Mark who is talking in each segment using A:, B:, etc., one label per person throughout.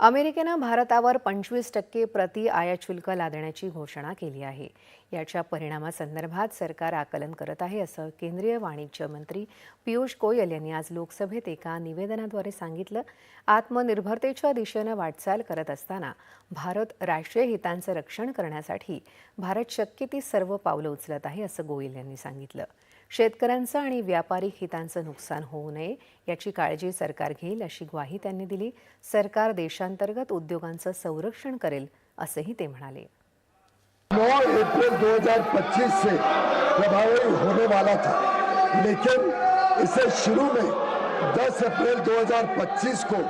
A: अमेरिकेनं भारतावर पंचवीस टक्के प्रति आयात शुल्क लादण्याची घोषणा केली आहे. याच्या परिणामासंदर्भात सरकार आकलन करत आहे असं केंद्रीय वाणिज्य मंत्री पियुष गोयल यांनी आज लोकसभेत एका निवेदनाद्वारे सांगितलं. आत्मनिर्भरतेच्या दिशेनं वाटचाल करत असताना भारत राष्ट्रीय हितांचं रक्षण करण्यासाठी भारत शक्य ती सर्व पावलं उचलत आहे असं गोयल यांनी सांगितलं. शेतकऱ्यांचं आणि व्यापारिक हितांचं नुकसान होऊ नये याची काळजी सरकार घेईल अशी ग्वाही त्यांनी दिली. सरकार देशांतर्गत उद्योगांचं संरक्षण करेल असंही ते म्हणाले.
B: नौ अप्रैल 2025 से प्रभावी होने वाला था लेकिन इसे शुरू में 10 अप्रैल 2025 को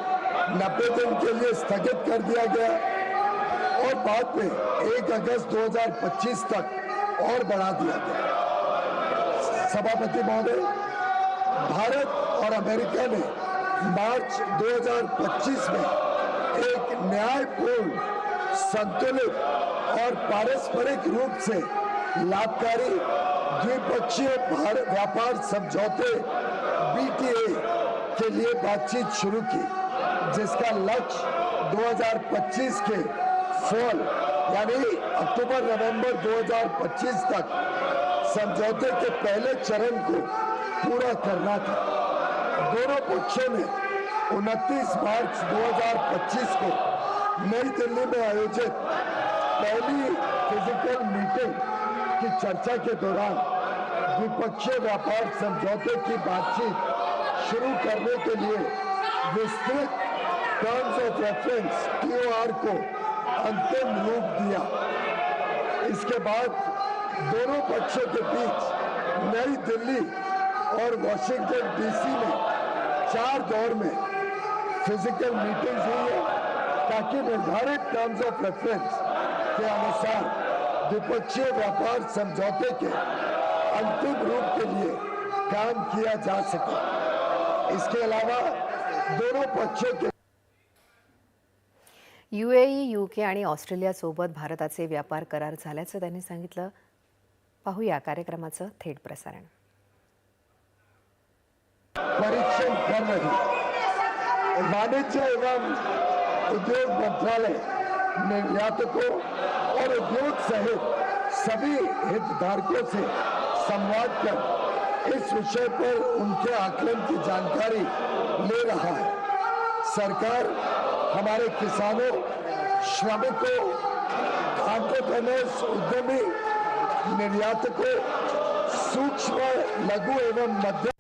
B: 90 दिन के लिए स्थगित कर दिया गया और बाद में 1 अगस्त 2025 तक और बढ़ा दिया गया। सभापति महोदय, भारत और अमेरिका ने मार्च 2025 में एक न्यायपूर्ण संतुलित और पारस्परिक रूप से लाभकारी द्विपक्षीय व्यापार समझौते बीटीए के लिए बातचीत शुरू की, जिसका लक्ष्य 2025 के फॉल यानी अक्टूबर नवंबर 2025 तक समझौते के पहले चरण को पूरा करना था। दोनों पक्षों ने 29 मार्च 2025 को नई दिल्ली में आयोजित पहली फ़िज़िकल मीटिंग की चर्चा के दौरान द्विपक्षीय व्यापार समझौते की बातचीत शुरू करने के लिए विस्तृत टर्म्स ऑफ़ रेफरेंस टीओआर को अंतिम रूप दिया। इसके बाद दोनों पक्षों के बीच नई दिल्ली और वॉशिंगटन डीसी में चार दौर में फ़िज़िकल मीटिंग्स हुई है, ताकि निर्धारित टर्म्स ऑफ़ रेफरेंस के अनुसार द्विपक्षीय व्यापार समझौते के अंतिम रूप के लिए काम किया जा सके। इसके अलावा दोनों पक्षों के
A: युएई, युके आणि ऑस्ट्रेलियासोबत भारताचे व्यापार करार झाल्याचं त्यांनी सांगितलं. पाहूया कार्यक्रमाचं थेट प्रसारण.
B: परीक्षण कर रही वाणिज्य एवं उद्योग मंत्रालय, निर्यातकों और उद्योग सहित सभी हितधारकों से संवाद कर इस विषय पर उनके आकलन की जानकारी ले रहा है। सरकार हमारे किसानों, श्रमिकों एंटरप्रेन्योर्स उद्यमी निर्यातकों सूक्ष्म लघु एवं मध्यम